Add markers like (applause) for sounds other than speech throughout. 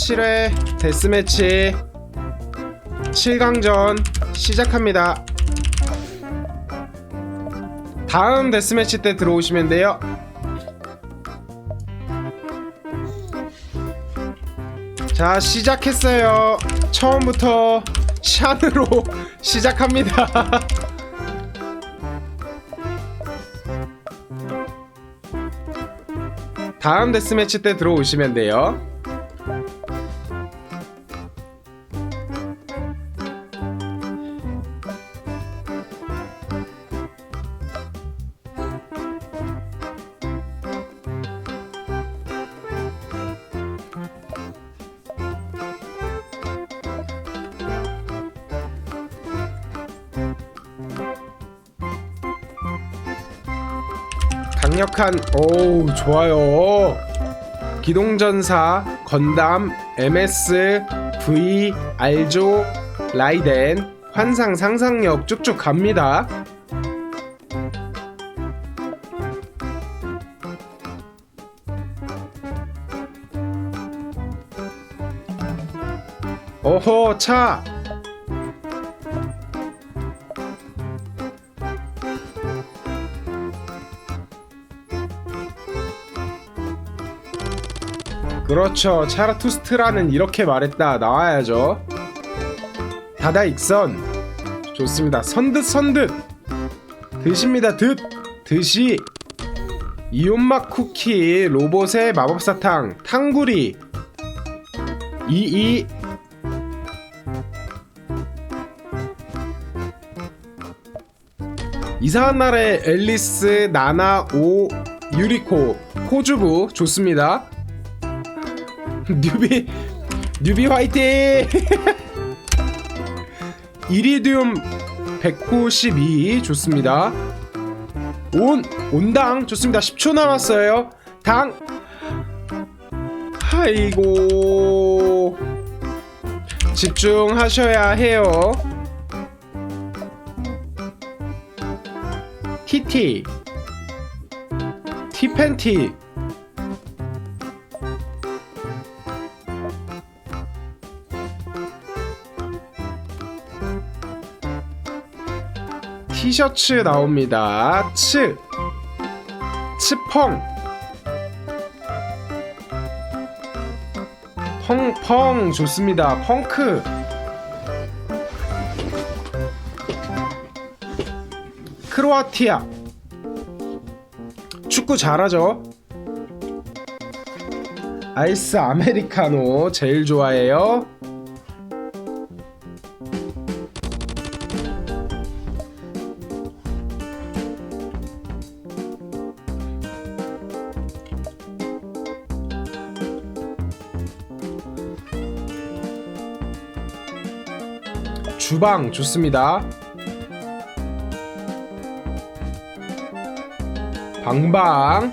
7회 데스매치 7강전 시작합니다. 다음 데스매치 때 들어오시면 돼요. 자, 시작했어요. 처음부터 샨으로 (laughs) 시작합니다. 다음 데스매치 때 들어오시면 돼요. 강력한 오 좋아요. 기동전사 건담 MS V 알조 라이덴 환상 상상력 쭉쭉 갑니다. 오호 차 그렇죠. 차라투스트라는 이렇게 말했다. 나와야죠. 다다익선. 좋습니다. 선듯 선듯. 드십니다. 듯. 드시. 이온맛 쿠키, 로봇의 마법사탕, 탕구리. 이이. 이상한 나라의 앨리스, 나나, 오, 유리코, 코주부 좋습니다. (laughs) 뉴비 뉴비 화이팅! (laughs) 이리듐 192 좋습니다. 온 온당 좋습니다. 10초 남았어요. 당 아이고 집중하셔야 해요. 티티 티팬티 티셔츠 나옵니다. 츠 츠펑 펑펑 좋습니다. 펑크 크로아티아 축구 잘하죠? 아이스 아메리카노 제일 좋아해요. 주방 좋습니다. 방방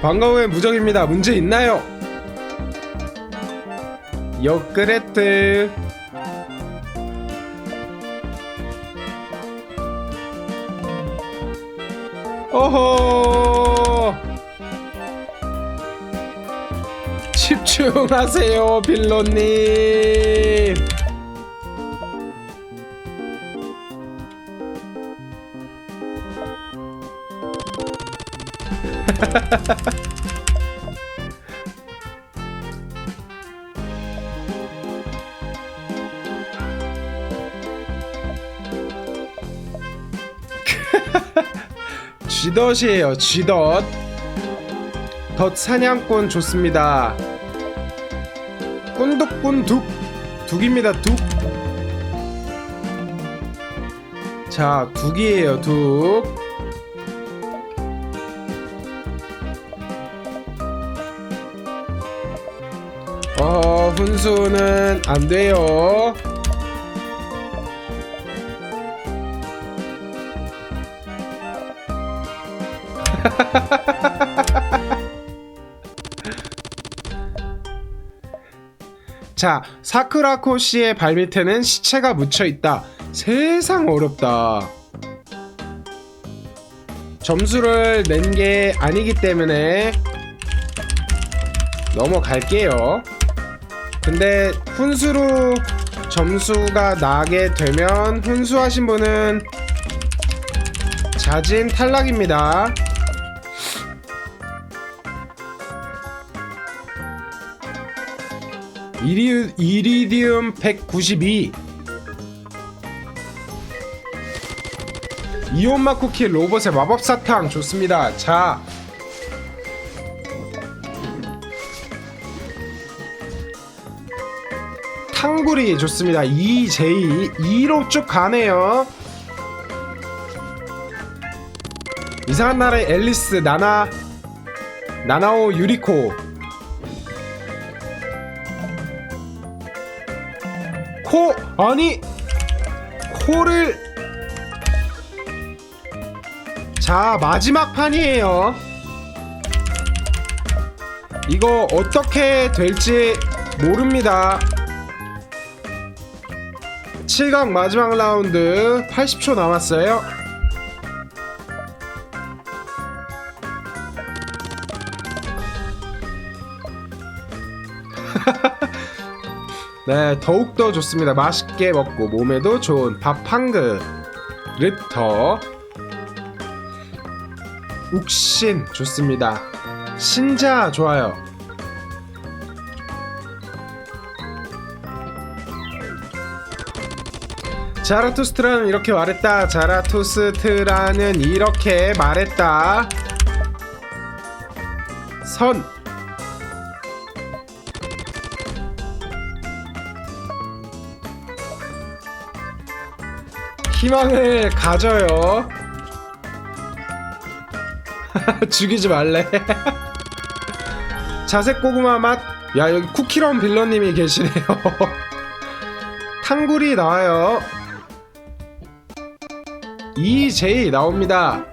방과후에 무적입니다. 문제 있나요? 요크레트 어허 집중하세요 빌로님. (laughs) 쥐덫이에요 쥐덫. 덫 사냥꾼 좋습니다 꾼둑꾼 둑. 둑입니다 둑 자 둑이에요 둑. 어, 훈수는 안 돼요. (laughs) 자, 사쿠라코 씨의 발밑에는 시체가 묻혀 있다. 세상 어렵다. 점수를 낸 게 아니기 때문에 넘어갈게요. 근데 훈수로 점수가 나게 되면 훈수하신 분은 자진 탈락입니다. 이리, 이리디움 192 이온마 쿠키 로봇의 마법 사탕 좋습니다. 자. 탕구리 좋습니다. EJ 2로 쭉 가네요. 이상한 나라의 앨리스 나나 나나오 유리코 코 아니 코를 자 마지막 판이에요. 이거 어떻게 될지 모릅니다. 7강 마지막 라운드 80초 남았어요 네, 더욱더 좋습니다. 맛있게 먹고 몸에도 좋은 밥 한 그릇 더. 욱신 좋습니다. 신자 좋아요. 자라투스트라는 이렇게 말했다. 자라투스트라는 이렇게 말했다. 선 희망을 가져요. (laughs) 죽이지 말래. (laughs) 자색 고구마 맛. 야 여기 쿠키런 빌런님이 계시네요. (laughs) 탕구리 나와요. EJ 나옵니다.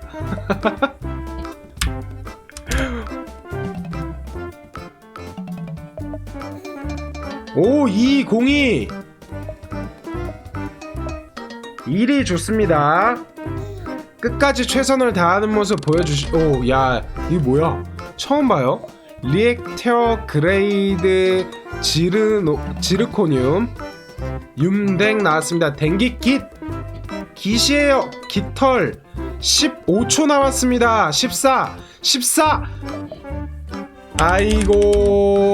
오, 202. 1이 좋습니다. 끝까지 최선을 다하는 모습 보여주시. 오, 야, 이게 뭐야? 처음 봐요. 리액터 그레이드 지르노 지르코늄 윤댕 나왔습니다. 댕기 깃 깃이에요. 깃털 15초 남았습니다. 14 14 아이고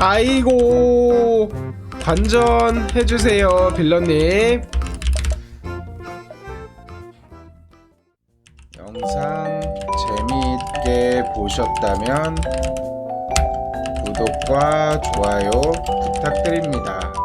아이고 관전해주세요 빌런님 영상 재미있게 보셨다면 구독과 좋아요 부탁드립니다.